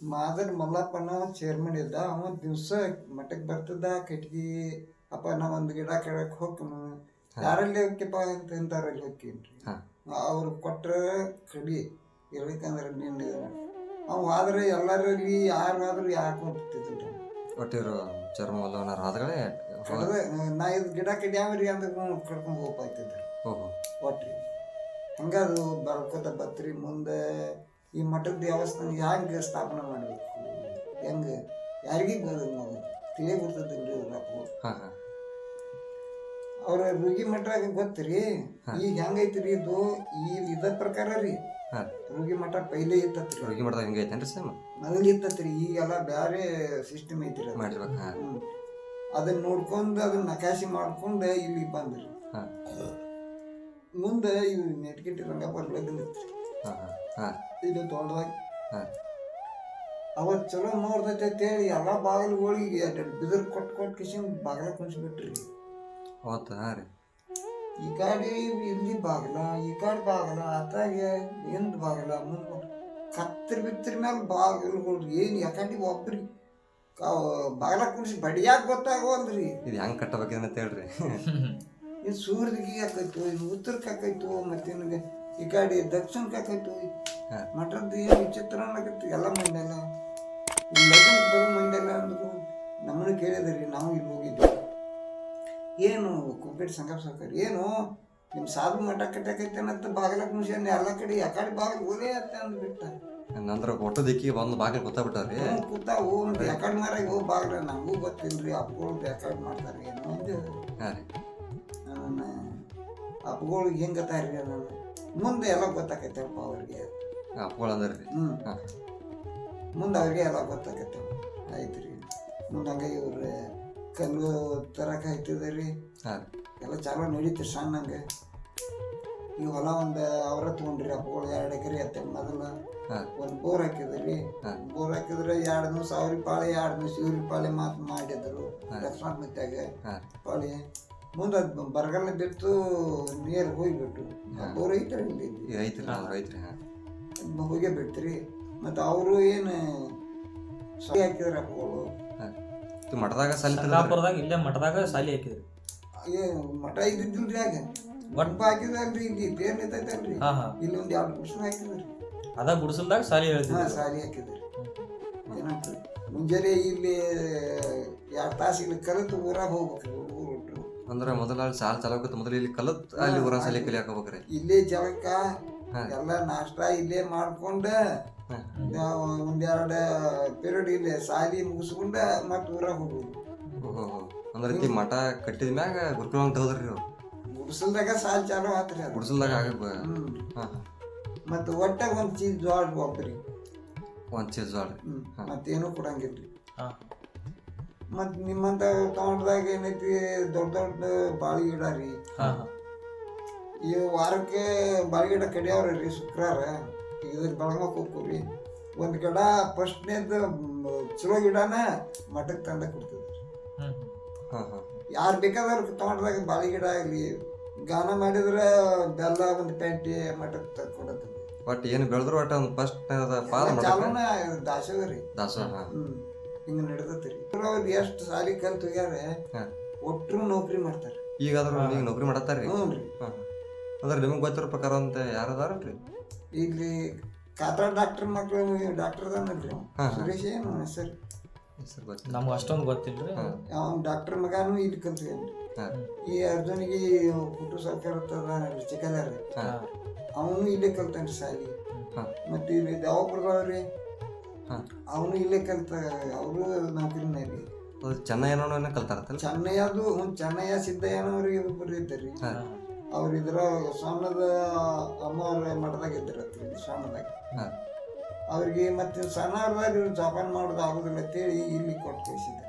Madar ಮಲ್ಲಪ್ಪನ chairman ಇದ್ದ ಅವ ದಿವಸ ಮಠಕ್ಕೆ ಬರ್ತದ ಕಟ್ಗಿ ಅಪ್ಪ ನಾ ಒಂದು ಗಿಡ ಕೆಳಕ್ಕೆ ಹೋಗ್ನು ಯಾರಲ್ಲಿ ಹೋಗ್ಯಪ್ಪ ಅಂತ ಇಂಥವ್ರಲ್ಲಿ ಹೋಗ್ತೀನಿ. ಅವ್ರು ಕೊಟ್ರ ಕಡಿ ಹೇಳಿಕಂದ್ರೆ ನಿನ್ನ ಅವ ಆದ್ರೆ ಎಲ್ಲರಲ್ಲಿ ಯಾರಾದ್ರೂ ಯಾಕೆ ಹೋಗ್ತಿದ್ದಿಲ್ಲ ಕೊಟ್ಟಿರು ಚರ್ಮ ಆದಗಳೇ ಕಡ್ದ ನಾ ಇದು ಗಿಡ ಕಡಿಯಾವ್ರಿ ಅಂದ್ರೆ ಕಡ್ಕೊಂಡು ಹೋಗ್ತಿದ್ರು ಕೊಟ್ರಿ ಹಂಗೆ ಹಂಗದು ಬರ್ಕೋತ ಬತ್ರಿ ಮುಂದೆ ಈ ಮಠದ ದೇವಸ್ಥಾನ ಹ್ಯಾಂಗೆ ಸ್ಥಾಪನೆ ಹೆಂಗೆ ಯಾರಿಗೆ ತಿಳಿ ಗೊತ್ತದಿಲ್ರಿ ಅವ್ರಪ್ಪು ಅವ್ರ ರುಗಿ ಮಠ ಗೊತ್ತ್ರಿ ಈಗ ಹೆಂಗೈತ್ರಿ ಇದು? ಈ ಇದ ಪ್ರಕಾರ ರೀ. ರುಗಿ ಮಠ ಪೈಲೆ ಇತ್ತತ್ರಿ ರುಗಿ ಮಠ ಹಿಂಗೆ ಐತೇನ್ರಿ ಸೇಮ್ ಮೊದಲು ಇತ್ತತ್ರಿ ಈಗೆಲ್ಲ ಬ್ಯಾರೆ ಸಿಸ್ಟಮ್ ಐತ್ರಿ. ಮಾಡಿರ್ಬೇಕು. ಅದನ್ನ ನೋಡ್ಕೊಂಡು ಅದನ್ನ ನಕಾಶಿ ಮಾಡ್ಕೊಂಡು ಇಲ್ಲಿ ಬಂದ್ರಿ. ಹಾಂ. ಮುಂದೆ ಇವು ನೆಟ್ಗಿಟ್ಟಿ ರಂಗ ಬರ್ಲಿ ಹಾಂ ಹಾಂ. ಹಾಂ. ಇದು ಹಾಂ. ಅವತ್ತು ಚಲೋ ನೋಡ್ತೈತೆ ಅಂತೇಳಿ ಎಲ್ಲ ಬಾಗಿಲುಗಳಿಗೆ ಬಿದಿರು ಕೊಟ್ಟು ಕೊಟ್ಟು ಕಿಶನ್ ಬಾಗಿಲ ಕುಣಿಸ್ಬಿಟ್ರಿ ಅವತ್ತು ಹಾಂ ರೀ? ಈ ಕಾಡಿ ಇಲ್ಲಿ ಬಾಗಿಲ ಈ ಕಾಡಿ ಬಾಗಿಲ ಅತ್ತಾಗೆ ಹಿಂದ್ ಬಾಗಿಲ ಮುಂದೆ ಕತ್ತರಿ ಬಿತ್ತರಿ ಮೇಲೆ ಬಾಗಿಲುಗಳು ಏನು ಯಾಕಂದ್ರೆ ಒಬ್ರಿ ಬಾಗಿಲ ಕುಣಿಸಿ ಬಡಿಯಾಕ ಗೊತ್ತಾಗವಲ್ರಿ ಇದು ಹೆಂಗೆ ಕಟ್ಟಬೇಕಂತ ಅಂತ ಹೇಳ್ರಿ? ಇದು ಸೂರ್ಯದಿಗೆ ಹಾಕೈತು ಇದು ಉತ್ತರಕ್ಕೆ ಹಾಕೈತು ಮತ್ತೆ ಈ ಕಾಡಿ ದಕ್ಷಿಣಕ್ಕೆ ಹಾಕೈತು. ಮಠದ್ದು ಏನು ವಿಚಿತ್ರ ಅನ್ನಕತ್ತು ಎಲ್ಲ ಮಂಡೆಲ್ಲ ಲಗ್ನಕ್ಕೆ ಬರೋ ಮಂಡೆಲ್ಲ ಅಂದರು ನಮ್ಮನ್ನು ಕೇಳಿದ್ರಿ ನಾವು ಇಲ್ಲಿ ಹೋಗಿದ್ವಿ. ಏನು ಕುಂಪೇಟ್ ಸಂಘ ಸರ್ಕಾರ ಏನು? ನಿಮ್ಮ ಸಾಧು ಮಠ ಕಟ್ಟಕೈತೆ ಅಂತ ಬಾಗಿಲ ಮುಂಚೆ ಎಲ್ಲ ಕಡೆ ಆ ಕಡೆ ಬಾಗಿಲು ಓದೇ ಅಂತ ಅಂದ್ಬಿಟ್ಟ. ನಂತರ ಕೊಟ್ಟದಿಕ್ಕಿ ಒಂದು ಬಂದು ಬಾಗಿಲು ಗೊತ್ತಾಗ್ಬಿಟ್ಟಾರಿ ಕೂತಾವು ಯಾಕಡೆ ಮಾರಾಗ ಹೋಗಿ ಬಾಗಿಲ ನಮಗೂ ಗೊತ್ತಿಲ್ರಿ ಅಪ್ಪಗಳು ಯಾಕಡೆ ಮಾಡ್ತಾರೆ ಏನು ಅಂದೆ. ಹಾಂ ರೀ. ನನ್ನ ಅಪ್ಪಗಳು ಹೆಂಗೆ ತಾರಿ ನಾನು ಮುಂದೆ ಎಲ್ಲ ಗೊತ್ತಾಕೈತಪ್ಪ ಅವ್ರಿಗೆ. ಅಪ್ಪಗಳು ರೀ ಹ್ಞೂ ಹಾಂ. ಮುಂದೆ ಅವ್ರಿಗೆ ಎಲ್ಲ ಗೊತ್ತಾಗತ್ತೆ ಆಯ್ತು ರೀ ಮುಂದೆ ಹಂಗೆ ಇವ್ರು ಕಲ್ಲು ತರಕ ಆಯ್ತದ ರೀ ಹಾಂ ಎಲ್ಲ ಚಾಲೋ ನಡೀತಿ ಸಣ್ಣಂಗೆ ಈ ಹೊಲ ಒಂದು ಅವರ ತೊಗೊಂಡ್ರಿ ಅಪ್ಪಗಳು ಎರಡು ಎಕರೆ ಎತ್ತ ಮೊದಲು ಒಂದು ಬೋರ್ ಹಾಕಿದ್ರಿ. ಬೋರ್ ಹಾಕಿದ್ರೆ ಎರಡು ನೂರು ಸಾವಿರ ಪಾಳೆ ಎರಡು ನೂರು ಸಾವಿರ ಪಾಳಿ ಮಾತು ಮಾಡಿದ್ರು. ಲಕ್ಷ್ಮಣ ಮಿತ್ಯಾಗ ಹಾಂ ಪಾಳೆ. ಮುಂದೆ ಅದು ಬರಗಾಲ ಬಿತ್ತು ನೀರು ಹೋಗಿಬಿಟ್ಟು. ಬೋರ್ ಐತ್ರಿ ಹೋಗೇ ಬಿಡ್ತೀರಿ. ಮತ್ತು ಅವರು ಏನು ಸಾಲಿ ಹಾಕಿದ್ರೆ ಅಪ್ಪಗಳು ಇದು ಮಠದಾಗ ಸಲಿ ಸಂಗಾಪುರದಾಗ ಇಲ್ಲೇ ಮಠದಾಗ ಸಾಲಿ ಹಾಕಿದ್ರು. ಏನು ಮಠ ಇದ್ದಿದ್ದಿಲ್ರಿ ಆಗ. ಮಂಟಪ ಹಾಕಿದಲ್ರಿ ಇಲ್ಲಿ ಬೇರೆ ನಿಂತೈತಲ್ರಿ ಹಾ ಹಾ. ಇಲ್ಲಿ ಒಂದು ಎರಡು ಕುರ್ಸನ ಹಾಕಿದ್ರಿ. ಅದ ಗುಡಿಸಲ್ದಾಗ ಸಾಲಿ ಹಾ ಹಾಂ ಸಾಲಿ ಹಾಕಿದ್ರಿ. ಏನಂತ ಮುಂಜಾನೆ ಇಲ್ಲಿ ಎರಡು ತಾಸು ಇಲ್ಲಿ ಕಲಿತು ಊರಾಗ ಹೋಗ್ಬೇಕು ಹುಟ್ರು ಅಂದ್ರೆ ಮೊದಲ ಅಲ್ಲಿ ಸಾಲ ಚಾಲೋಕತ್ತು ಮೊದಲು ಇಲ್ಲಿ ಕಲತ್ ಅಲ್ಲಿ ಊರ ಸಲಿ ಕಲಿ ಹಾಕೋಬೇಕ್ರಿ ಇಲ್ಲೇ ಜಳಕ ಎಲ್ಲ ನಾಷ್ಟ ಇಲ್ಲೇ ಮಾಡ್ಕೊಂಡು ಒಂದೆರಡು ಪೀರಿಯಡ್ ಇಲ್ಲಿ ಸಾಲಿ ಮುಗಿಸ್ಕೊಂಡ ಮತ್ತೆ ಊರಾಗ ಹೋಗುದು. ಓಹೋ ಅಂದ್ರೆ ಈ ಮಠ ಕಟ್ಟಿದ ಮ್ಯಾಗ ಗುರುಕುಲ ಅಂತ ಹೋದ್ರಿ ಅವ್ರು ಗುಡಿಸಲ್ದಾಗ ಸಾಲ್ ಚಾಲು ಆತ್ರಿ ಅದು. ಗುಡಿಸಲ್ದಾಗ ಹಾಂ ಮತ್ತೆ ಒಟ್ಟಾಗ ಒಂದು ಚೀಸ್ ಜೋಳ ಹೋಗ್ರಿ ಒಂದು ಚೀಸ್ ಜೋಳ. ಮತ್ತೇನು ಕೊಡಂಗಿಲ್ರಿ. ಹಾ. ಮತ್ ನಿಮ್ಮಂತ ತಗೊಂಡದಾಗ ಏನೈತಿ ದೊಡ್ಡ ದೊಡ್ಡ ಬಾಳಿ ಗಿಡ ರೀ. ಈ ವಾರಕ್ಕೆ ಬಾಳಿ ಗಿಡ ಕಡಿಯವ್ರಿ ಶುಕ್ರವಾರ ಇದ್ರ ಬೆಳಗಕ್ಕೆ ಹೋಗ್ತೀವಿ ಒಂದು ಗಿಡ ಫಸ್ಟ್ನೇದು ಚಲೋ ಗಿಡನ ಮಠಕ್ಕೆ ತಂದ ಕೊಡ್ತಿದ್ರು. ಹ್ಮ್ ಹಾಂ ಹಾಂ. ಯಾರು ಬೇಕಾದವ್ರು ತಗೊಂಡಾಗ ಬಾಳೆ ಗಿಡ ಆಗಲಿ ಗಾನ ಮಾಡಿದ್ರೆ ಬೆಲ್ಲ ಒಂದು ಪೆಂಟಿ ಮಠಕ್ಕೆ ತಂದು ಕೊಡತ್ತೆ ಒಟ್ಟು ಏನು ಬೆಳೆದ್ರು ಒಟ್ಟು ಒಂದು ಫಸ್ಟ್ ಚಾಲೂನ ದಾಸೋಗ ರೀ. ದಾಸೋಹ ಹಿಂಗೆ ಹ್ಮ್ ಹಿಂಗ ನಡ್ದತ್ರಿ. ಅವ್ರು ಎಷ್ಟು ಸಾಲಿ ಕಲ್ತು ಹೋಗ್ಯಾರ ಹಾಂ. ಒಟ್ರು ನೌಕರಿ ಮಾಡ್ತಾರೆ. ಈಗಾದ್ರೂ ಈಗ ನೌಕರಿ ಮಾಡತ್ತಾರ್ರಿ? ಹ್ಞೂ ರೀ. ಅಂದ್ರೆ ನಿಮಗೆ ಗೊತ್ತಿರೋ ಪ್ರಕಾರ ಅಂತ ಯಾರು ರೀ ಇಲ್ಲಿ ಕಾತರ ಡಾಕ್ಟರ್ ಮಕ್ಕಳು ಡಾಕ್ಟರ್ ಅದಾನಲ್ರಿ. ಸುರೇಶ್ ಏನು ಹೆಸರು. ಹೆಸರು ಗೊತ್ತಿಲ್ಲ. ನಮ್ಗೆ ಅಷ್ಟೊಂದು ಗೊತ್ತಿಲ್ಲ ಹಾಂ. ಅವ್ನ ಡಾಕ್ಟರ್ ಮಗಾನು ಇಲ್ಲಿ ಕಲ್ತ್ಕೊಂಡ್ರಿ ಹಾಂ. ಈ ಅರ್ಜುನಿಗೆ ಹುಟ್ಟು ಸರ್ಕಾರ ಚಿಕ್ಕದಾರ. ಅವನು ಇಲ್ಲೇ ಕಲ್ತಾನ್ರಿ ಸಾಲಿ. ಹಾಂ. ಮತ್ತೆ ಇಲ್ಲಿ ದೇವಪುರದವ್ರಿ ಹಾಂ. ಅವನು ಇಲ್ಲೇ ಕಲ್ತ ಅವರು ನೌಕರಿನೇ ರೀ. ಅದು ಚೆನ್ನೈ ಏನೋ ಕಲ್ತಾರತ್ತಲ್ಲ? ಚೆನ್ನಯ್ಯದು ಚೆನ್ನಯ್ಯ ಸಿದ್ದಯ್ಯನವ್ರಿಗೆ ಒಬ್ಬರು ಇದ್ದಾರೆ ಅವ್ರು ಇದ್ರ ಸಣ್ಣದ ಅಮ್ಮವ್ರ ಮಠದಾಗ ಇದ್ರತ್ರಿ ಸಣ್ಣದಾಗ ಅವ್ರಿಗೆ ಮತ್ತೆ ಸಣ್ಣ ಇವ್ರು ಜಪಾನ್ ಮಾಡೋದು ಆಗುದಿಲ್ಲ ಅಂತೇಳಿ ಇಲ್ಲಿ ಕೊಟ್ಟು ಕಳಿಸಿದ್ರ.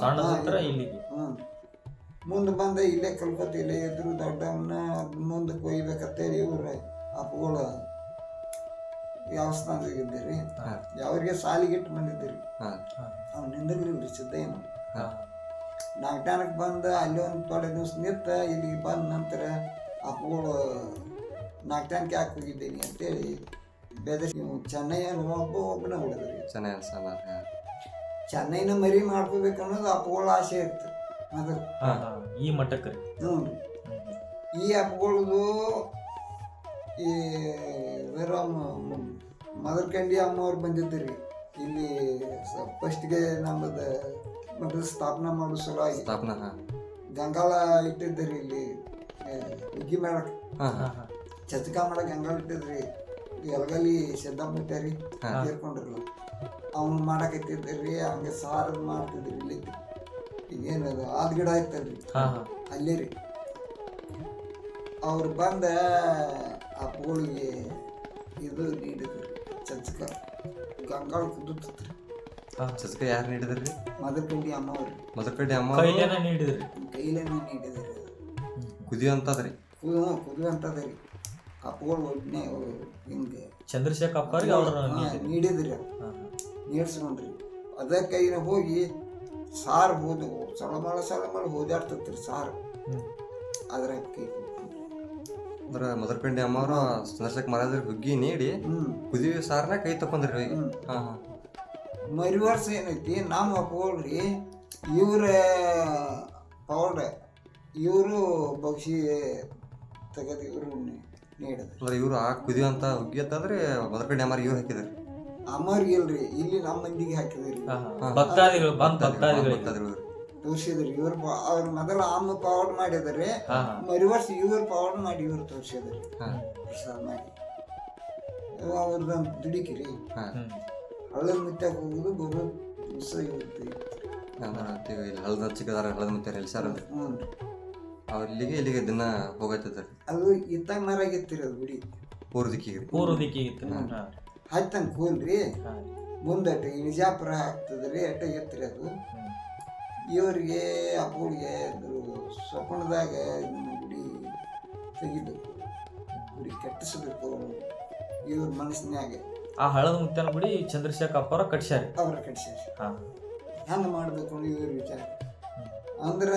ಸಣ್ಣದತ್ರ ಇಲ್ಲಿಗೆ. ಹ್ಞೂ ಮುಂದೆ ಬಂದ ಇಲ್ಲೇ ಕಲ್ಕತ್ತ ಇಲ್ಲೇ ಇದ್ರು ದೊಡ್ಡವನ್ನ ಮುಂದಕ್ಕೆ ಒಯ್ಬೇಕಂತೇಳಿ ಇವ್ರು ಅಪ್ಪಗಳು ವ್ಯವಸ್ಥಾನದಾಗ ಇದ್ದೀರಿ. ಅವ್ರಿಗೆ ಯಾವ್ರಿಗೆ ಸಾಲಿಗಿಟ್ಟು ಬಂದಿದ್ದೀರಿ. ಹಾಂ. ಅವ್ನು ನಿಂದಿರ್ಲಿಲ್ಲ ಏನು ಹಾ. ನಾಗ್ಟಾನಕ್ಕೆ ಬಂದು ಅಲ್ಲಿ ಒಂದು ತೊಡೆ ದಿವ್ಸ ನಿಂತ ಇಲ್ಲಿಗೆ ಬಂದ ನಂತರ ಅಪ್ಪಗಳು ನಾಗ್ಟಾನಕ್ಕೆ ಯಾಕೆ ಹೋಗಿದ್ದೀನಿ ಅಂತೇಳಿ ಬೆದರಿ ಚೆನ್ನೈಯಲ್ಲಿ ಒಬ್ಬ ಒಬ್ಬನ ಹೊಡೆದ್ರಿ ಚೆನ್ನೈ ಅನ್ಸಲ್ಲ ಚೆನ್ನೈನ ಮರಿ ಮಾಡ್ಕೋಬೇಕು ಅನ್ನೋದು ಅಪ್ಪಗಳ ಆಸೆ ಇತ್ತು. ಅದು ಹಾ ಹಾ ಈ ಮಟ್ಟಕ್ಕೆ ಹ್ಞೂ ಈ ಹ್ಮ್. ಈ ಹಬ್ಬಗಳದು ಈ ವೀರ ಮದರ್ಕಂಡಿ ಅಮ್ಮವ್ರು ಬಂದಿದ್ದರು ಇಲ್ಲಿ ಫಸ್ಟ್ಗೆ ನಮ್ಮದು ಮಠದ ಸ್ಥಾಪನಾ ಮಾಡೋ ಸಲುವಾಗಿ ಸ್ಥಾಪನಾ ಹಾಂ. ಗಂಗಾಳ ಇಟ್ಟಿದ್ದರು ಇಲ್ಲಿ. ಆ, ಹುಗ್ಗಿ ಮಾಡಕ್ಕೆ ಹಾಂ ಹಾ. ಚಚಕ ಗಂಗಾಳ ಇಟ್ಟಿದ್ರಿ ಎಲ್ಗಲ್ಲಿ ಸಿದ್ದಮ್ಮಟ್ಟಾರಿ ಹಾ. ಸೇರ್ಕೊಂಡ್ರಲ್ಲ. ಅವ್ನು ಮಾಡಕತ್ತಿದ್ರಿ ಹಂಗೆ ಸಾರದ್ ಮಾಡ್ತಿದ್ರಿ ಇಲ್ಲಿ. ಈಗೇನದು ಆದ್ ಗಿಡ ಇತ್ತಲ್ರಿ ಹಾ ಹಾ. ಅಲ್ಲಿ ರೀ. ಅವ್ರು ಬಂದ ಅಪ್ಪಗಳಿಗೆ ಇದು ನೀಡಿದ್ರು. ಚಚ್ಕ ಗಂಗಾಳ ಕುದುತ್ರಿ ಹಾ ಚಸ್ಕ ಯಾರು ನೀಡಿದ್ರಿ? ಮದರ್ಕಂಡಿ ಅಮ್ಮವ್ರಿ. ಮದಕಡ್ಡಿ ಅಮ್ಮ ಕೈಲೇನ ನೀಡಿದ್ರಿ? ಕೈಲೇನ ನೀಡಿದ್ರಿ. ಕುದಿಯುವಂಥದ್ರಿ ಕುದು ಕುದುವಂತದ ಅಂತದ್ರಿ. ಕಪ್ಪುಗಳು ಒಡ್ನೆ ಹಿಂಗೆ. ಚಂದ್ರಶೇಖರ್ ಅಪ್ಪರಿಗೆ ಅವ್ರ ನೀಡಿದ್ರಿ. ನೀಡ್ಸ್ಕೊಂಡ್ರಿ. ಅದ ಕೈನ ಹೋಗಿ ಸಾರು ಹೋದ ಸಳಮಳ ಸಳಮಳ ಹೋದಾಡ್ತತ್ರಿ ಸಾರು. ಅದ್ರ ಕೈ. ಅಂದ್ರೆ ಮದರ್ಕಂಡಿ ಅಮ್ಮವರು ಚಂದ್ರಶೇಖರ್ ಮಹಾರಾಜರಿಗೆ ಹುಗ್ಗಿ ನೀಡಿ ಕುದಿ ಸಾರ್ನ ಸಾರನ್ನ ಕೈ ತಕೊಂಡ್ರಿ. ಹಾಂ ಹಾಂ. ಮರಿ ವರ್ಷ ಏನೈತಿ? ನಮ್ಮ ಅಪ್ಪಗಳ್ರಿ ಇವ್ರ ಪೌಡ್ರ ಇವರು ಬಕ್ಷಿ ತೆಗೆದು ಇವರು ನೀಡಿದ್ರು ಅಂದ್ರೆ ಇವರು ಆ ಕುದಿ ಅಂತ ಅಂತಂದ್ರೆ ಕಡೆ ಅಮರ್ ಇವ್ರು ಹಾಕಿದ್ರು. ಅಮರ್ ಇಲ್ರಿ. ಇಲ್ಲಿ ನಮ್ಮ ಮಂದಿಗೆ ಹಾಕಿದ್ರಿ. ಭಕ್ತಾದಿಗಳು ಬಂದ್ ಭಕ್ತಾದಿಗಳು ಇವ್ರು. ತೋರ್ಸಿದ್ರಿ. ಇವ್ರ ಅವ್ರ ಮೊದಲ ಆಮ ಪೌಡ್ ಮಾಡಿದ್ರಿ ಮರಿವರ್ಸ್ ಹಾ. ಮರಿ ವರ್ಷ ಇವ್ರ ಪೌಡ್ ಮಾಡಿ ಇವ್ರು ತೋರಿಸಿದ್ರಿ. ಮಾಡಿ. ಅವ್ರದ್ದು ದುಡಿಕಿರಿ. ಹಳ್ಳದ ಮುತ್ತಾಗ ಹೋಗುದು ಬರೋದು ದಿವಸ ಇರುತ್ತೆ ಅಂದ್ರೆ ಇಲ್ಲಿ ಹಳದ ಚಿಕ್ಕದಾರ ಹಳದ ಮತ್ತೆ ಎಲ್ಸಾರಲ್ರಿ ಹ್ಞೂ ಅವ್ರು? ಇಲ್ಲಿಗೆ ಇಲ್ಲಿಗೆ ದಿನ ಹೋಗತ್ತದ್ರಿ ಅದು ಇತ್ತಾಗ ಮರಾಗಿತ್ತಿರಿ ಅದು ಬಿಡಿ. ಪೂರ್ವ ದಿಕ್ಕಿಗೆ. ಪೂರ್ವ ದಿಕ್ಕಿಗಿತ್ತು. ಹಾ. ಹತ್ತಂಗೆ ಕೂಲ್ರಿ ಹಾ. ಮುಂದಟ್ಟು ಈ ನಿಜಾಪುರ ಆಗ್ತದ್ರಿ ಅಟ್ಟ ಎತ್ತರಿ ಅದು ಇವರಿಗೆ ಇವರಿಗೆ ಅಪ್ಪಗಳಿಗೆ ಸ್ವಪ್ನದಾಗ ಗುಡಿ ತೆಗಿಬೇಕು. ಗುಡಿ ಕಟ್ಟಿಸ್ಬೇಕು. ಇವ್ರ ಮನಸ್ಸಿನಾಗ ಆ ಹಳದ ಮುತ್ತನ ಗುಡಿ ಚಂದ್ರಶೇಖರ್ ಅಪ್ಪರ ಕಟ್ಸ್ಯಾರಿ. ಅವ್ರ ಕಟ್ಸ್ಯಾರ. ಹಾ. ಹೆಂಗೆ ಮಾಡಬೇಕು ಇವ್ರ ವಿಚಾರ. ಅಂದ್ರೆ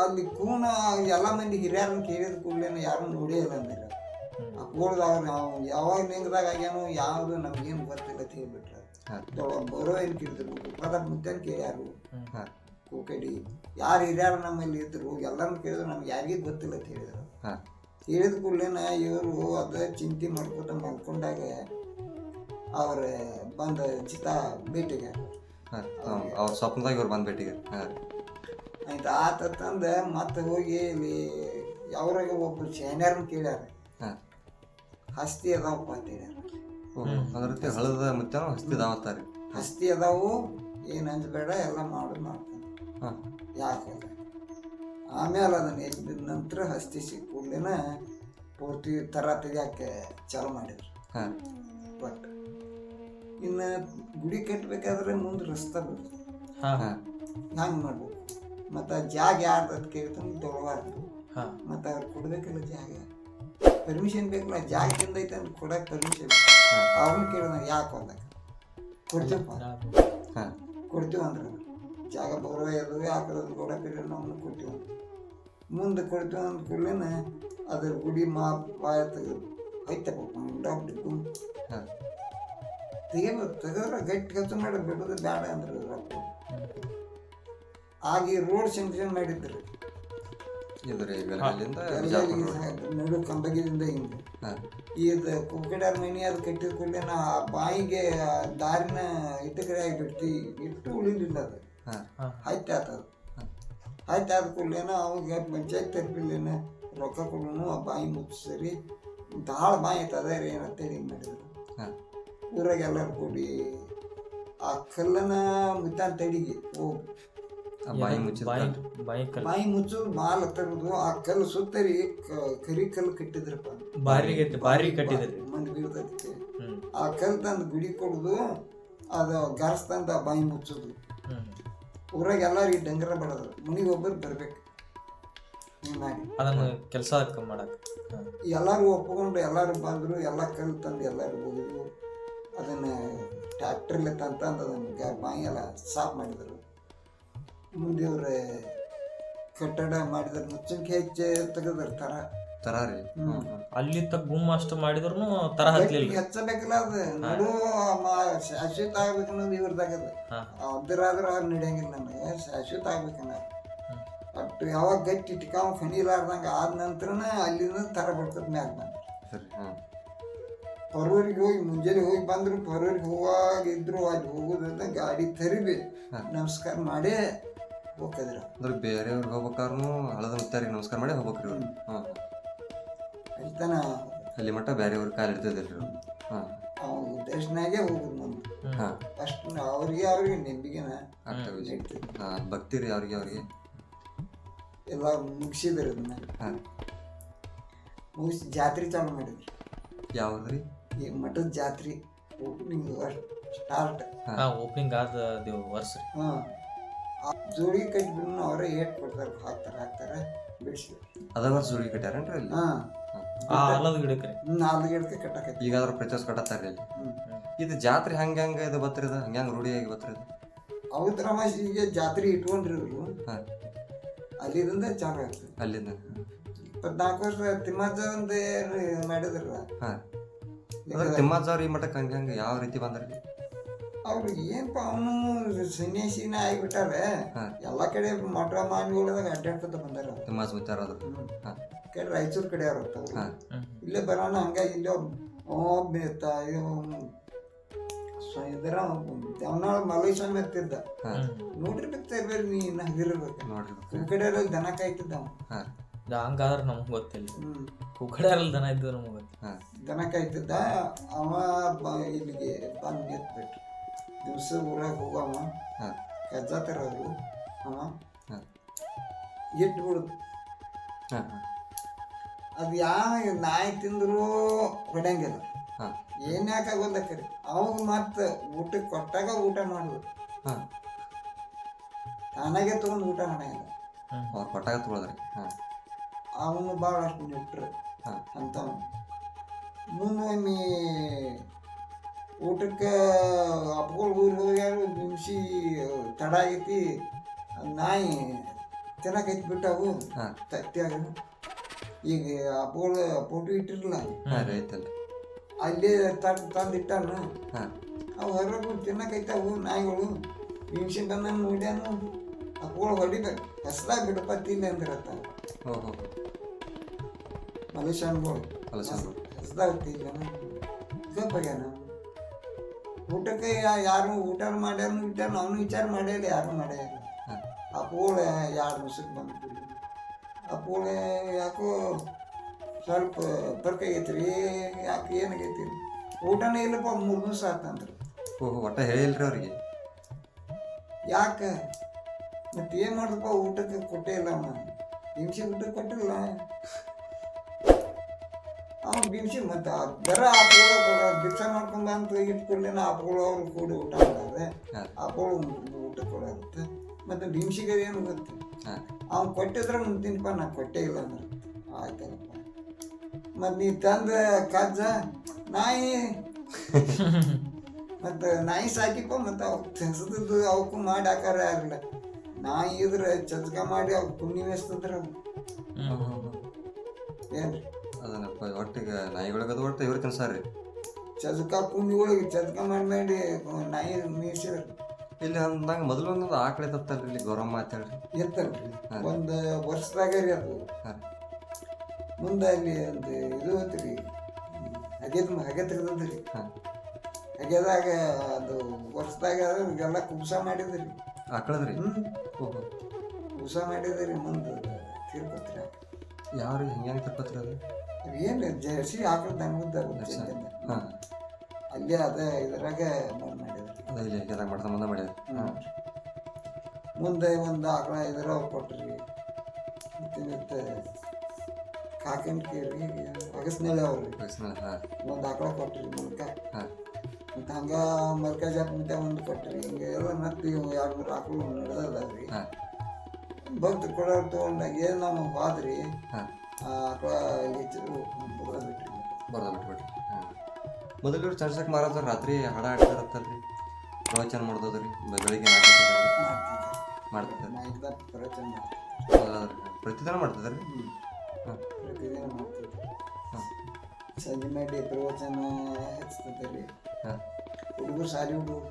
ಅಲ್ಲಿ ಕೂಣ ಎಲ್ಲ ಮಂದಿ ಹಿರಿಯರನ್ನ ಕೇಳಿದ ಕೂಡಲೇ ಯಾರು ನೋಡೇ ಇಲ್ಲ ಅಂದ್ರೆ ಆ ಅಪ್ಪಗಳ್ದು ನಾವು ಯಾವಾಗ ನಿಂಗದಾಗ ಆಗ್ಯಾನೋ ಯಾವುದು ನಮ್ಗೇನು ಗೊತ್ತಿಲ್ಲ ದೊಡ್ಡ ಬರೋ ಏನು ಕೇಳಿದ್ರು? ಪದ ಮುತ್ತನ್ ಕೇಳ್ಯಾರು. ಕೂಕಡಿ ಯಾರು ಹಿರಿಯರು ನಮ್ಮಲ್ಲಿ ಇದ್ರು ಎಲ್ಲಾನು ಕೇಳಿದ್ರು ನಮ್ಗೆ ಯಾರಿಗೂ ಗೊತ್ತಿಲ್ಲ ಅಂತ ಹೇಳಿದ್ರು. ಹಾಂ. ಹೇಳಿದ ಕೂಡಲೇನ ಇವರು ಅದ ಚಿಂತೆ ಮಾಡ್ಕೊತ ಮಲ್ಕೊಂಡಾಗ ಅವ್ರ ಬಂದ ಚಿತಾ ಭೇಟಿಗೆ. ಅವ್ರ ಸ್ವಪ್ನದಾಗ ಇವ್ರು ಬಂದು ಭೇಟಿಗೆ. ಹಾಂ. ಆಯ್ತು ಆತ ತಂದ ಮತ್ತೆ ಹೋಗಿ ಇಲ್ಲಿ ಯಾವ್ರಾಗ ಒಬ್ರು ಶೈನ್ಯಾರನ್ನ ಕೇಳ್ಯಾರ. ಹಾಂ. ಹಸ್ತಿ ಅದಾವಪ್ಪ ಅಂತ ಹೇಳ್ಯಾರ ಅದ್ರ ಹಳದ ಮತ್ತೆ ಹಸ್ತಿ ಅಂತಾರೆ ಹಸ್ತಿ ಅದಾವು ಏನು ಅಂಜಬೇಡ ಎಲ್ಲ ಮಾಡಿ ಮಾಡ್ತಾನೆ ಹಾಂ. ಯಾಕೆ ಆಮೇಲೆ ಅದನ್ನ ಎದ್ದ ನಂತರ ಹಸ್ತಿ ಸಿಕ್ಕ ಕೂಡಲೇನ ಪೂರ್ತಿ ಥರ ತೆಗಿಯಾಕೆ ಚಾಲು ಮಾಡಿದ್ರು. ಹಾಂ. ಬಟ್ ಇನ್ನು ಗುಡಿ ಕಟ್ಟಬೇಕಾದ್ರೆ ಮುಂದೆ ರಸ್ತೆ ಬರ್ತದೆ ಹಾ. ಹಂಗೆ ಮಾಡ್ಬೇಕು. ಮತ್ತು ಜಾಗ ಯಾರ್ದು ಅಂತ ಕೇಳ್ತಾನೆ ತೊಗೊಬಾರ್ದು. ಹಾ. ಮತ್ತು ಅವ್ರು ಕೊಡಬೇಕಲ್ಲ ಜಾಗ. ಪರ್ಮಿಷನ್ ಬೇಕಲ್ಲ ಜಾಗ ತಿಂದೈತೆ ಅಂತ ಕೊಡಕ್ಕೆ ಪರ್ಮಿಷನ್ ಅವ್ರನ್ನ ಕೇಳೋಣ ಯಾಕೆ ಅಂದಾಗ ಕೊಡ್ತೀವಪ್ಪ ಹಾಂ. ಕೊಡ್ತೀವಿ ಅಂದ್ರೆ. ಜಾಗ ಬರೋ ಅದು ಯಾಕಂದ್ರೆ ಕೊಡಕ್ಕೆ ನಮ್ಮನ್ನು ಕೊಡ್ತೀವಿ ಮುಂದೆ ಕೊಡ್ತೀವಿ ಅಂದ ಕೂಡಲೇ ಅದ್ರ ಗುಡಿ ಮಾ ಬಾಯ ತೆಗೆದು ಐತಪ್ಪ ಡಾಕ್ಟ್ರು ತೆಗಿಬೇಕು ತೆಗೆದ್ರೆ ಗಟ್ಟಿ ಕೆಲಸ ಮಾಡಿ ಬಿಡೋದು ಬೇಡ ಅಂದ್ರೆ ಆಗಿ ಈ ರೋಡ್ ಸ್ಯಾಂಕ್ಷನ್ ಮಾಡಿದ್ರು ನಡು ಕಂಬಗಿದಿಂದ ಹಿಂಗೆ ಇದು ಕುಕ್ಕಡಾರ ಮನೆ ಅದು ಕಟ್ಟಿದ ಕೂಡಲೇ ನಾ ಆ ಬಾಯಿಗೆ ದಾರಿನ ಇಟ್ಟು ಕಡೆ ಆಗಿಬಿಡ್ತಿ ಇಟ್ಟು ಉಳಿಲಿಲ್ಲ ಅದು. ಆಯ್ತು ಆತದು ಆಯ್ತು ಆದ ಕೂಡಲೇನ ಅವಾಗ ಪಂಚಾಯತ್ ತರಪಿಲ್ಲೇನ ರೊಕ್ಕ ಕೊಡೋನು ಆ ಬಾಯಿ ಮುಚ್ಚಿಸ್ರಿ ಭಾಳ ಬಾಯಿ ಆಯ್ತದ ಅದೇ ರೀ ಏನಂತೇಳಿ ಹಿಂಗೆ ಮಾಡಿದ್ರು. ಎಲ್ಲರೂ ಕೂಡಿ ಆ ಕಲ್ಲನ ಮುತ್ತಾನ ತಡಿಗೆ ಹೋಗಿ ಆ ಬಾಯಿ ಮುಚ್ಚಿದ ಬಾಯಿ ಬಾಯಿ ಮುಚ್ಚೋದು ಮಾಲ್ ತರೋದು ಆ ಕಲ್ಲು ಸುತ್ತರಿ ಕರಿ ಕಲ್ಲು ಕಟ್ಟಿದ್ರಪ್ಪ. ಬಾರಿಗೆ ಬಾರಿ ಕಟ್ಟಿದ್ರಿ. ಮಂದಿ ಬೀಳ್ತೈತಿ ಆ ಕಲ್ಲು ತಂದು ಗುಡಿ ಕೊಡುದು ಅದು ಗಾರ್ಸ್ ತಂದು ಆ ಬಾಯಿ ಮುಚ್ಚೋದು. ಊರಾಗ ಎಲ್ಲರಿಗೆ ಡಂಗರ ಬಡದ್ರು ಮನಿಗೆ ಒಬ್ಬರು ಬರ್ಬೇಕು. ಅದನ್ನ ಕೆಲಸ ಮಾಡಕ್. ಎಲ್ಲಾರು ಒಪ್ಕೊಂಡು ಎಲ್ಲರೂ ಬಂದರು ಎಲ್ಲ ಕಲ್ಲು ತಂದು ಎಲ್ಲರೂ ಹೋಗಿದ್ವು ಅದನ್ನು ಟ್ಯಾಕ್ಟ್ರಲ್ಲಿ ತಂತಂದು ಅದನ್ನು ಗ್ಯಾ ಬಾಯಿಯೆಲ್ಲ ಸಾಫ್ ಮಾಡಿದರು. ಮುಂದೆ ಕಟ್ಟಡ ಮಾಡಿದ್ರು ಮುಚ್ಚನ್ಕೆ ಹೆಚ್ಚೆ ತೆಗೆದ್ರ ಥರ ತರ ರೀ. ಅಲ್ಲಿ ತಕ್ಕ ಗುಮ್ಮ ಅಷ್ಟು ಮಾಡಿದ್ರು ತರ ಹಾಕ್ಲಿಲ್ಲ ಹೆಚ್ಚಬೇಕಲ್ಲ ಅದು. ನಡು ಶಾಶ್ವತ ಆಗ್ಬೇಕು ಅನ್ನೋದು ಇವ್ರದಾಗ ಅದು. ಹಾ. ನಡಿಯಂಗಿಲ್ಲ ನನಗೆ ಶಾಶ್ವತ ಆಗ್ಬೇಕನ್ನ ಬಟ್ ಯಾವಾಗ ಗಟ್ಟಿ ಟಿಕಾವ್ ಕಣಿಲಾರ್ದಂಗ ಆದ ನಂತರನೇ ಅಲ್ಲಿಂದ ತರ ಬರ್ತದ ಮ್ಯಾಗ ನಾನು ಸರಿ ಹಾಂ ಪರೂರಿಗೆ ಹೋಗಿ ಮುಂಜಾನೆ ಹೋಗಿ ಬಂದ್ರು ಪರೂರಿಗೆ ಹೋಗಿದ್ರು ಅಲ್ಲಿ ಹೋಗೋದ್ರಿಂದ ಗಾಡಿ ತರಿಬಿ ಹಾ. ನಮಸ್ಕಾರ ಮಾಡೇ ಹೋಗ್ತಿದ್ರು. ಅಂದ್ರೆ ಬೇರೆಯವ್ರಿಗೆ ಹೋಗ್ಬೇಕಾದ್ರೂ ಹಳದ ಮುತ್ತಾರಿಗೆ ನಮಸ್ಕಾರ ಮಾಡಿ ಹೋಗ್ಬೇಕ್ರಿ ಅವ್ರು ಹಾಂ ಅಲ್ಲಿತನ ಅಲ್ಲಿ ಮಟ್ಟ ಬೇರೆಯವ್ರ ಕಾಲು ಇಡ್ತಿದ್ದಿಲ್ಲ ರೀ ಹಾಂ ಅವ್ನ ಉದ್ದೇಶನಾಗೆ ಹೋಗುದು ನಮ್ದು. ಹಾಂ. ಫಸ್ಟ್ ಅವ್ರಿಗೆ ಅವ್ರಿಗೆ ನಡೀತದೆ ಹಾಂ ಭಕ್ತಿ ರೀ ಅವ್ರಿಗೆ ಅವ್ರಿಗೆ. ಎಲ್ಲ ಮುಗಿಸಿದ್ರು ಅದನ್ನ ಹಾಂ. ಮುಗಿಸಿ ಜಾತ್ರೆ ಚಾಲು ಮಾಡಿದ್ರು. ಯಾವ್ದು ರೀ ಈ ಮಠದ ಜಾತ್ರೆ ಓಪನಿಂಗ್ ಸ್ಟಾರ್ಟ್ ಹಾಂ. ಓಪನಿಂಗ್ ಆದ ದೇವ್ ವರ್ಷ ಹಾಂ. ಜೋಡಿ ಕಟ್ಟಿಬಿಟ್ಟು ಅವರೇ ಏಟ್ ಕೊಡ್ತಾರೆ ಹಾಕ್ತಾರೆ ಹಾಕ್ತಾರೆ ಬಿಡಿಸಿ ಅದ ವರ್ಷ ಜೋಡಿ ಕಟ್ಯಾರೇನ್ರಿ ಅಲ್ಲಿ? ಹಾಂ. ಆ ಆಲದ ಗಿಡಕ್ಕೆ ನಾಲ್ಕು ಗಿಡಕ್ಕೆ ಕಟ್ಟಕೈತಿ ಈಗ ಅದ್ರ ಪ್ರಚಾರ ಕಟ್ಟತ್ತಾರ್ರಿ ಅಲ್ಲಿ? ಇದು ಜಾತ್ರೆ ಹಂಗೆ ಹಂಗೆ ಇದು ಬತ್ತಿರದ ಇದು? ಹಂಗೆ ಹಂಗೆ ರೂಢಿಯಾಗಿ ಬತ್ತಿರದ ಇದು? ಅವತ್ತು ಈಗ ಜಾತ್ರೆ ಇಟ್ಕೊಂಡ್ರಿ ಇವರು. ಹಾಂ. ಅಲ್ಲಿಂದ ಚಾಲು ಆಗ್ತದೆ. ಅಲ್ಲಿಂದ. ಇಪ್ಪತ್ನಾಲ್ಕು ವರ್ಷ ತಿಮ್ಮಜ್ಜ ಒಂದು ಮಾಡಿದ್ರಲ್ಲ? ಹಾಂ. ಅಂದ್ರೆ ತಿಮ್ಮಜ್ಜವ್ರ ಈ ಮಠಕ್ಕೆ ಹಂಗೆ ಹಂಗೆ ಯಾವ ರೀತಿ ಬಂದ್ರಿ? ಅವ್ರು ಏನಪ್ಪ ಅವನು ಸನ್ಯಾಸಿನ ಆಗಿಬಿಟ್ಟಾರೆ. ಹಾಂ. ಎಲ್ಲ ಕಡೆ ಮಠ ಮಾನ್ಯಗಳದಾಗ ಅಡ್ಡಾಡ್ಕೊತ ಬಂದಾರ ಅವ್ರು. ತಿಮ್ಮಜ್ಜ ಮುತ್ತಾರ ಅದು. ಹಾಂ. ಕಡೆ ರಾಯಚೂರು ಕಡೆ ಅವ್ರು. ಹಾಂ. ಇಲ್ಲೇ ಬರೋಣ ಹಂಗ ಇಲ್ಲೇ ಒಬ್ಬ ಇದರ ದೇವನಾಳ ಮಲೇಶ್ವರ ಎತ್ತಿದ್ದ ಹಾಂ. ನೋಡಿರ್ಬೇಕು ತರ್ಬೇರಿ ನೀ ಇನ್ನ ಹದಿರ್ಬೇಕು. ನೋಡ್ರಿ ಈ ಕಡೆ ದನ ಕಾಯ್ತಿದ್ದ ಅವ ಹಾಂ. ಹಂಗಾದ್ರೆ ನಮ್ಗೆ ಗೊತ್ತಿಲ್ಲ. ಕುಕಡೆ ಕುಕ್ಕಡಲ್ಲಿ ದನ ಇದ್ದು ನಮ್ಗೆ ಗೊತ್ತಿಲ್ಲ. ದನ ಕಾಯ್ತಿದ್ದ ಅವ ಬ ಇಲ್ಲಿಗೆ ಬಂದು ನಿಂತ್ಬಿಟ್ರು. ದಿವಸ ಊರಾಗ ಹೋಗವ. ಹಾಂ. ಕಜ್ಜಾತಾರ ಅವರು ಅವ. ಹಾಂ. ಇಟ್ಟು ಬಿಡುದು ಹಾಂ ಹಾಂ. ಅದು ಯಾವ ನಾಯಿ ತಿಂದ್ರು ಹೊಡ್ಯಂಗಿಲ್ಲ. ಹಾಂ. ಏನ್ ಯಾಕಾಗೋಲ್ಲ ಕರೆ? ಅವಾಗ ಮತ್ತೆ ಊಟಕ್ಕೆ ಕೊಟ್ಟಾಗ ಊಟ ಮಾಡುದು ತಾನಾಗೆ ತಗೊಂಡು ಊಟ ಮಾಡಂಗಿಲ್ಲ. ಅವ್ರು ಕೊಟ್ಟಾಗ ತೊಗೊಳದ್ರಿ. ಹಾಂ. ಅವನು ಭಾಳ ನೆಟ್ರು ಅಂತ ಮುಂದೊಮ್ಮೆ ಊಟಕ್ಕೆ ಅಪ್ಗಳು ಊರಿಗೆ ಹೋಗ್ಯಾರು ನಿಮಿಷಿ ತಡ ಆಗೈತಿ ನಾಯಿ ತಿನ್ನಕೈತಿ ಬಿಟ್ಟವು ಹಾಂ. ತತ್ಯಾಗ ಈಗ ಅಪ್ಗಳು ಫೋಟೋ ಇಟ್ಟಿರಲ್ಲ ಅಲ್ಲೇ. ತಂದು ತಂದಿಟ್ಟಾನ ಹಾಂ. ಅವು ಹೊರಗು ತಿನ್ನಕೈತಾವು ನಾಯಿಗಳು. ಹಿಂಸೆ ಬಂದ ನೋಡ್ಯಾನು ಅಪ್ಗಳು ಹೊಡಿಬೇಕು. ಹೆಸ್ರಾಗ ಬಿಡಪ್ಪ ತಿಲ್ಲ ಅಂದಿರತ್ತ. ಹೋ ಹೋ ಮಲೇಶನ್ಗಳು ಕಲಸಂದ್ರು ಹೆಸ್ದಾಗ ತಿಲ್ಲ ಗಪ್ಪಾಗ್ಯಾನ ಊಟಕ್ಕೆ ಯಾರು ಊಟ ಮಾಡ್ಯಾರ ವಿಚಾರ ನಾನು ವಿಚಾರ ಮಾಡ್ಯಾರ ಯಾರು ಮಾಡ್ಯಾರ ಆ ಪೋಳೆ ಎರಡು ನಿಮಿಷಕ್ಕೆ ಬಂದ್ಬಿಟ್ಟು ಪೋಳೆ ಯಾಕೋ ಸ್ವಲ್ಪ ಫರ್ಕ್ ಆಗೈತಿ ರೀ ಯಾಕೆ ಏನಾಗೈತಿ ಊಟನೇ ಇಲ್ಲಪ್ಪ ಮೂರು ದಿವಸ ಆತಂದ್ರೆ. ಓಹೋ ಒಟ್ಟ ಹೇಳಿಲ್ರಿ ಅವ್ರಿಗೆ. ಯಾಕೆ? ಮತ್ತೆ ಏನು ಮಾಡಿದಪ್ಪ ಊಟಕ್ಕೆ ಕೊಟ್ಟೇ ಇಲ್ಲ ನಾನು ಹಿಂಸೆ ಊಟಕ್ಕೆ ಕೊಟ್ಟಿಲ್ಲ? ಅವ್ನು ಬಿಂಸಿ ಮತ್ತೆ ಬರ ಆಪಗಳು ಭಿಕ್ಷ ಮಾಡ್ಕೊಂಡು ಅಂತ ಇಟ್ಕೊಂಡೇನ ಆಪಗಳು ಅವ್ರು ಕೂಡ ಊಟ ಮಾಡಿದ್ರೆ ಆಪಗಳು ಊಟ ಕೊಡತ್ತೆ ಮತ್ತೆ ಬಿಂಸಿಗೆ ಏನು ಗೊತ್ತು? ಅವ್ನು ಕೊಟ್ಟಿದ್ರೆ ಮುಂದಿನಪ್ಪ ನಾ ಕೊಟ್ಟೇ ಇಲ್ಲ ಅಂದ್ರೆ. ಆಯ್ತಲ್ಲಪ್ಪ. ಮತ್ತು ನೀ ತಂದ ಕಜ್ಜ ನಾಯಿ. ಮತ್ತು ನಾಯಿ ಸಾಕಿಪ್ಪ ಮತ್ತು ಅವು ತೆಸದ್ದು ಅವಕ್ಕೂ ಮಾಡಿ ಹಾಕಾರ ಯಾರಿಲ್ಲ ನಾಯಿ ಇದ್ರೆ ಚಚ್ಕ ಮಾಡಿ ಅವು ಪುಣ್ಯ ವೇಸ್ತದ್ರ ಅದನ್ನಪ್ಪ ಒಟ್ಟಿಗೆ ನಾಯಿಗಳಿಗದು ಒಟ್ಟು ಇವ್ರು ತಿನ್ಸಾರ್ರಿ ಚಜ್ಕ ಕುಂದಿ ಒಳಗೆ ಚದಕ ಮಾಡಬೇಡಿ ನಾಯಿ ಮೀಸಿ ಇಲ್ಲಿ ಅಂದಂಗೆ ಮೊದಲು ಒಂದೊಂದು ಆಕಳೆ ತತ್ತಲ್ರಿ ಇಲ್ಲಿ ಗೌರಮ್ಮ ಅಂತೇಳ್ರಿ. ಎತ್ತಲ್ರಿ ಒಂದು ವರ್ಷದಾಗ ರೀ ಅದು. ಹಾಂ. ಮುಂದೆ ಅಲ್ಲಿ ಒಂದು ಇದು ಐತ್ರಿ ಹಗೆದ ಹಗೆ ತೆಗ್ದದ್ರಿ ಹಾಂ. ಹಗೆದಾಗ ಅದು ವರ್ಷದಾಗ ಎಲ್ಲ ಕುಬ್ಸ ಮಾಡಿದ್ರಿ. ಆಕಳದ್ರಿ? ಓಹೋ. ಕುಬ್ಸ ಮಾಡಿದ್ರಿ ಮುಂದೆ ತಿರ್ಪತ್ರ ಯಾರು ಹಿಂಗೆ ಅದು? ಏನು ಜರ್ಸಿ ಆಕಳು ದನಗುದ್ದ ಹಾಂ. ಅಲ್ಲೇ ಅದೇ ಇದ್ರಾಗ ಮಾಡಿದ್ರಿ. ಅದ ಇಲ್ಲಿ ಕೆದಾಗ ಮಾಡ್ತಾ ಮುಂದೆ ಹಾಂ. ಮುಂದೆ ಒಂದು ಆಕಳ ಇದ್ರ ಕೊಟ್ರಿ. ಮತ್ತೆ ಮತ್ತೆ ಕಾಕನ್ ಕೇಳಿ ಅಗಸ್ನೇಳಿ ಅವ್ರಿ. ಹಾಂ. ಒಂದು ಆಕಳ ಕೊಟ್ರಿ ಮುಲ್ಕ. ಹಾಂ. ಮತ್ತು ಹಂಗ ಮಲ್ಕ ಜಾತ್ ಮತ್ತೆ ಒಂದು ಕೊಟ್ರಿ. ಹಿಂಗೆ ಎಲ್ಲ ಮತ್ತೆ ಎರಡು ಮೂರು ಆಕಳು ನಡೆದದಾವ್ರಿ ಹಾಂ. ಭಕ್ತ ಕೊಡೋರು ತೊಗೊಂಡಾಗ ಏನು ನಮ್ಮ ಹೋದ್ರಿ. ಹಾಂ. ಆ ಹೆಚ್ಚು ಹೆಚ್ಚರು ಬುಡ ಬಿಟ್ರಿ ಬರ್ದ ಬಿಟ್ಬಿಟ್ರಿ ಹಾಂ ಮೊದಲು ಚರ್ಚಕ್ಕೆ ಮಾರೋದ್ರ ರಾತ್ರಿ ಹಾಡ ಆಡ್ತಾರತ್ತಲ್ರಿ ಪ್ರವಚನ ಮಾಡ್ದದ್ರಿ ಬೆಳಿಗ್ಗೆ ನಾಲ್ಕು ಮಾಡ್ತಿದ್ದೆ. ಮಾಡ್ತಿದ್ದಾರೆ ನಾ ಇದ್ದ ಪ್ರವಚನ ಪ್ರತಿದಿನ ಮಾಡ್ತಿದ್ದಾರೆ ರೀ ಹಾಂ ಪ್ರತಿದಿನ ಹಾಂ ಸಂಜೆ ಮಾಡಿ ಪ್ರವಚನ ರೀ ಹಾಂ. ಹುಡುಗರು ಸಾರಿ ಹುಡುಗರು.